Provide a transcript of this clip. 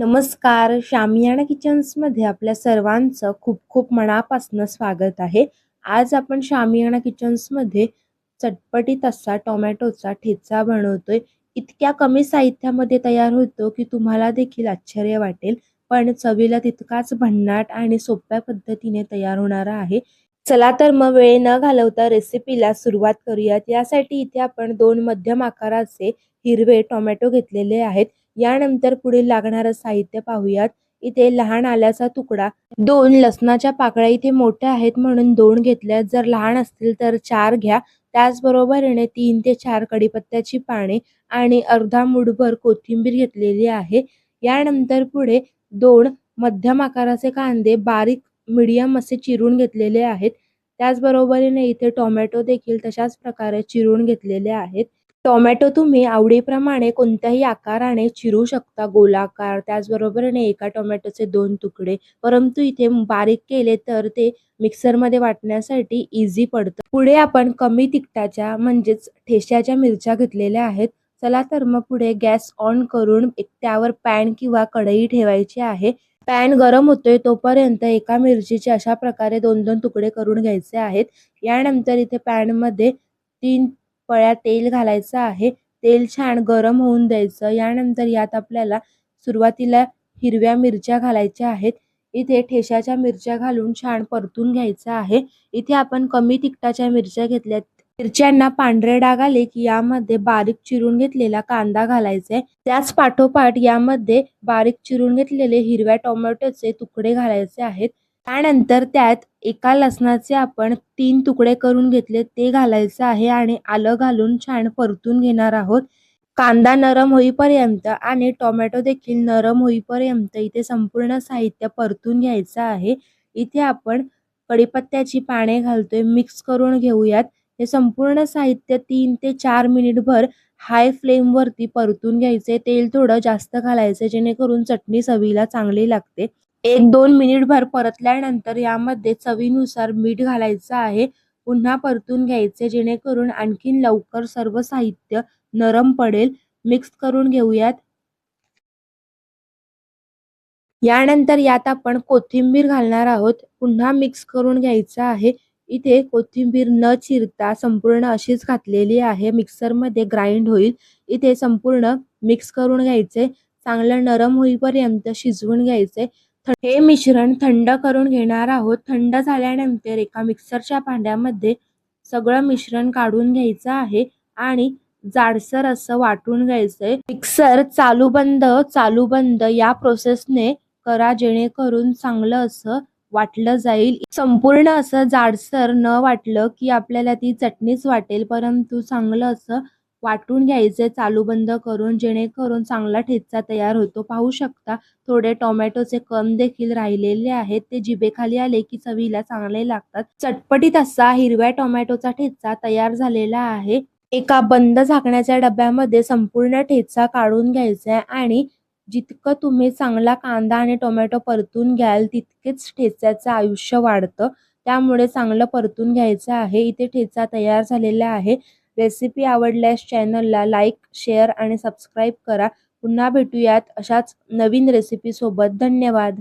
नमस्कार. शामियाना किचन्समध्ये आपल्या सर्वांचं खूप खूप मनापासून स्वागत आहे. आज आपण शामियाना किचन्समध्ये चटपटीत असा टोमॅटोचा ठेचा बनवतोय. इतक्या कमी साहित्यामध्ये तयार होतो की तुम्हाला देखील आश्चर्य वाटेल. पण चवीला तितकाच भन्नाट आणि सोप्या पद्धतीने तयार होणारा आहे. चला तर मग वेळ न घालवता रेसिपीला सुरुवात करूयात. यासाठी इथे आपण दोन मध्यम आकाराचे हिरवे टोमॅटो घेतलेले आहेत. यानंतर पुढील लागणारं साहित्य पाहूयात. इथे लहान आल्याचा तुकडा. दोन लसणाच्या पाकळ्या इथे मोठ्या आहेत म्हणून दोन घेतल्या जर लहान असतील तर चार घ्या. त्याचबरोबरीने तीन ते चार कडीपत्त्याची पाने आणि अर्धा मुठभर कोथिंबीर घेतलेली आहे. यानंतर पुढे दोन मध्यम आकाराचे कांदे बारीक मिडियम असे चिरून घेतलेले आहेत. त्याचबरोबरीने इथे टोमॅटो देखील तशाच प्रकारे चिरून घेतलेले आहेत. टोमॅटो तुम्ही आवडीप्रमाणे कोणत्याही आकाराने चिरू शकता. गोलाकार त्याचबरोबरने एका टोमॅटोचे दोन तुकडे. परंतु इथे बारीक केले तर ते मिक्सरमध्ये वाटण्यासाठी इझी पडतं. पुढे आपण कमी तिखटाच्या म्हणजेच ठेश्याच्या मिरच्या घेतलेल्या आहेत. चला तर मग पुढे गॅस ऑन करून त्यावर पॅन किंवा कढई ठेवायची आहे. पॅन गरम होतोय तोपर्यंत एका मिरचीचे अशा प्रकारे दोन दोन तुकडे करून घ्यायचे आहेत. यानंतर इथे पॅनमध्ये तीन पळ्यात तेल घालायचं आहे. तेल छान गरम होऊन द्यायचं. यानंतर यात आपल्याला सुरुवातीला हिरव्या मिरच्या घालायच्या आहेत. इथे ठेशाच्या मिरच्या घालून छान परतून घ्यायचं आहे. इथे आपण कमी तिखटाच्या मिरच्या घेतल्यात. मिरच्यांना पांढरे डाग आले की यामध्ये बारीक चिरून घेतलेला कांदा घालायचा आहे. त्याच पाठोपाठ यामध्ये बारीक चिरून घेतलेले हिरव्या टोमॅटोचे तुकडे घालायचे आहेत. त्यानंतर त्यात एका लसणाचे आपण तीन तुकडे करून घेतले ते घालायचं आहे आणि आलं घालून छान परतून घेणार आहोत. कांदा नरम होईपर्यंत आणि टोमॅटो देखील नरम होईपर्यंत इथे संपूर्ण साहित्य परतून घ्यायचं आहे. इथे आपण कडीपत्त्याची पाने घालतोय मिक्स करून घेऊयात. हे संपूर्ण साहित्य तीन ते चार मिनिटभर हाय फ्लेमवरती परतून घ्यायचे तेल थोडं जास्त घालायचं जेणेकरून चटणी चवीला चांगली लागते. एक दोन मिनिटभर परतल्यानंतर यामध्ये चवीनुसार मीठ घालायचं आहे. पुन्हा परतून घ्यायचे जेणेकरून आणखीन लवकर सर्व साहित्य नरम पडेल. मिक्स करून घेऊयात. यानंतर यात आपण कोथिंबीर घालणार आहोत. पुन्हा मिक्स करून घ्यायचं आहे. इथे कोथिंबीर न चिरता संपूर्ण अशीच घातलेली आहे. मिक्सरमध्ये ग्राइंड होईल. इथे संपूर्ण मिक्स करून घ्यायचे. चांगलं नरम होईपर्यंत शिजवून घ्यायचे. हे मिश्रण थंड करून घेणार आहोत. थंड झाल्यानंतर एका मिक्सरच्या भांड्यामध्ये सगळं मिश्रण काढून घ्यायचं आहे आणि जाडसर असं वाटून घ्यायचंय. मिक्सर चालू बंद चालू बंद या प्रोसेसने करा जेणेकरून चांगलं असं वाटलं जाईल. संपूर्ण असं जाडसर न वाटलं की आपल्याला ती चटणीच वाटेल परंतु चांगलं असं वाटून घ्यायचे चालू बंद करून जेणेकरून चांगला ठेचा तयार होतो. पाहू शकता थोडे टोमॅटोचे कण देखील राहिलेले आहेत. ते जिभेखाली आले की चवीला चांगले लागतात. चटपटीत असा हिरव्या टोमॅटोचा ठेचा तयार झालेला आहे. एका बंद झाकण्याच्या डब्यामध्ये संपूर्ण ठेचा काढून घ्यायचा आहे आणि जितकं तुम्ही चांगला कांदा आणि टोमॅटो परतून घ्याल तितकेच ठेच्याचं आयुष्य वाढतं. त्यामुळे चांगलं परतून घ्यायचं आहे. इथे ठेचा तयार झालेला आहे. रेसिपी आवडल्यास चॅनलला लाईक शेअर आणि सबस्क्राईब करा. पुन्हा भेटूयात अशाच नवीन रेसिपीसोबत. धन्यवाद.